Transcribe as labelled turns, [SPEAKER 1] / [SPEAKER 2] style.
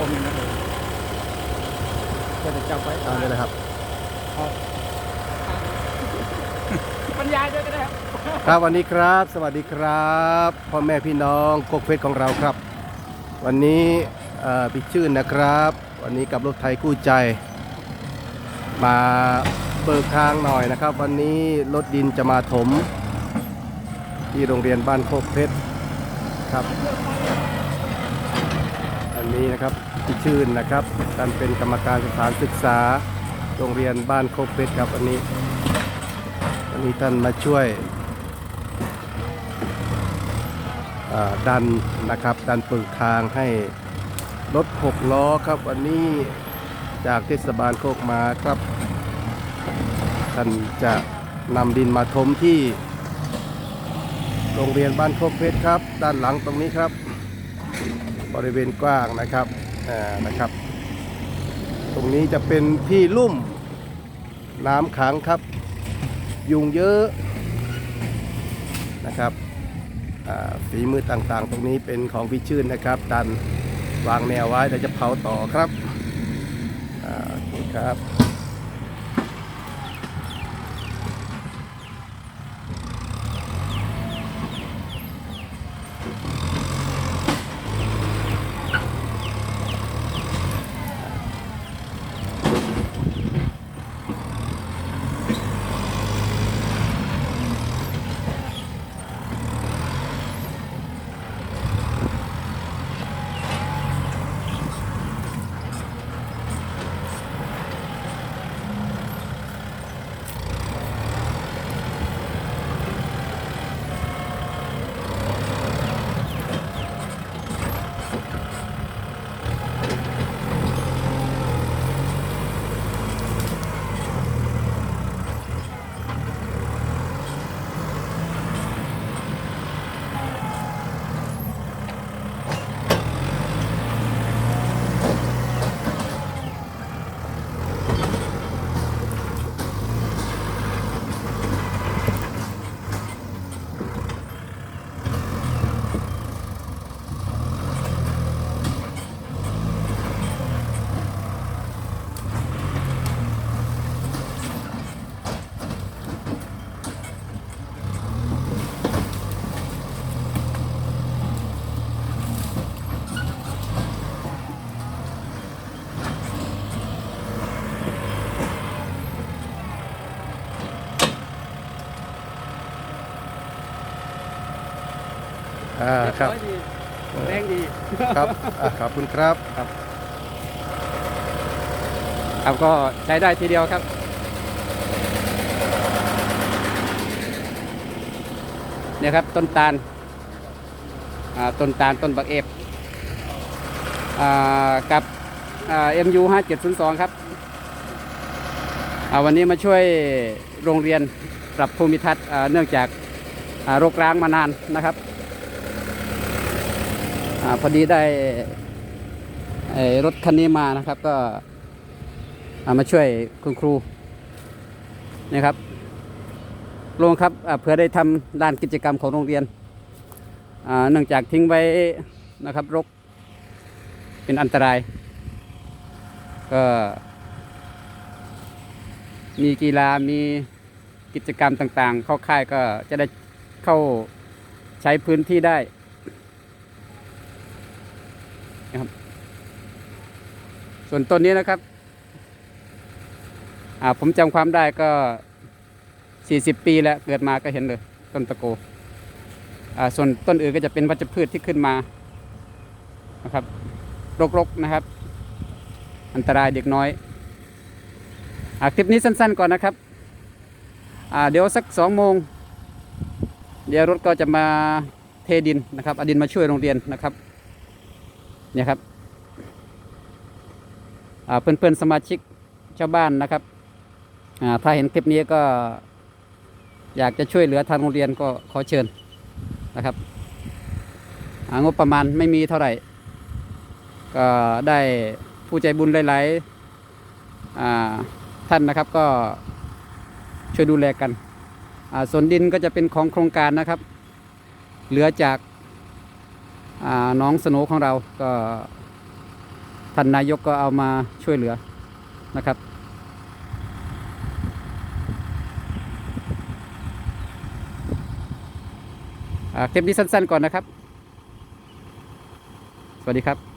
[SPEAKER 1] อมนะครับก็จะจับไว้
[SPEAKER 2] เอาเลยนะครับ
[SPEAKER 1] บรรยายด้วยก็ได้ครับ
[SPEAKER 2] ครับวันนี้ครับ สวัสดีครับพ่อแม่พี่น้องกกเพชรของเราครับ วันนี้เอ่อพี่ชื่นนะครับ วันนี้กับรถไทยคู่ใจ มาเปิดทางหน่อยนะครับ วันนี้รถดินจะมาถม ที่โรงเรียนบ้านโคกเพชรครับ นี้นะครับพี่ชื่นนะครับท่านเป็นกรรมการสถานศึกษา โรงเรียนบ้านโคกเพชรครับวันนี้วันนี้ท่านมาช่วยดันนะครับดันเปิดทางให้รถหกล้อครับวันนี้จากเทศบาลโคกมาครับท่านจะนำดินมาถมที่ โรงเรียนบ้านโคกเพชรครับ ด้านหลังตรงนี้ครับ บริเวณกว้างนะครับอ่านะครับ ตรงนี้จะเป็นที่ลุ่มน้ำขังครับ ยุงเยอะนะครับฝีมือต่างๆ ตรงนี้เป็นของพี่ชื่นนะครับดันวางแนวไว้เดี๋ยวจะเผาต่อครับโอเคครับ อ่าครับ
[SPEAKER 1] เยอยดีแรงดี
[SPEAKER 2] ครับอะขอบคุณครับ
[SPEAKER 1] ครับก็ใช้ได้ทีเดียวครับเนี่ยครับต้นตาลอ่าต้นตาลต้นบักเอฟอ่ากับอ่า MU 5702ครับอ่าวันนี้มาช่วยโรงเรียนปรับภูมิทัศน์อ่าเนื่องจากอ่ารกร้างมานานนะครับ อพอดีได้รถคันนี้มานะครับก็ามาช่วยคุณครูนี่ครับลงครับเพื่อได้ทำด้านกิจกรรมของโรงเรียนเนื่องจากทิ้งไว้นะครับรกเป็นอันตราย ก็มีกีฬามีกิจกรรมต่างๆ เข้าค่ายก็จะได้เข้าใช้พื้นที่ได้ นะครับ ส่วนต้นนี้นะครับอ่าผมจำความได้ก็40ปีแล้วเกิดมาก็เห็นเลย ต้นตะโกอ่าส่วนต้นอื่นก็จะเป็นวัชพืชที่ขึ้นมานะครับรกๆนะครับ อันตรายเด็กน้อยอ่าคลิปนี้สั้นๆก่อนนะครับอ่าเดี๋ยวสักสองโมงเดี๋ยวรถก็จะมาเทดินนะครับเอาดินมาช่วยโรงเรียนนะครับ เนี่ยครับอ่าเพื่อนๆสมาชิกชาวบ้านนะครับถ้าเห็นคลิปนี้ก็อยากจะช่วยเหลือทางโรงเรียนก็ขอเชิญนะครับงบประมาณไม่มีเท่าไหร่ ก็ได้ผู้ใจบุญหลายๆท่านนะครับก็ช่วยดูแลกันส่วนดินก็จะเป็นของโครงการนะครับ เหลือจาก น้องสโนของเราก็ท่านนายกก็เอามาช่วยเหลือนะครับอ่าคลิปนี้สั้นๆก่อนนะครับ สวัสดีครับ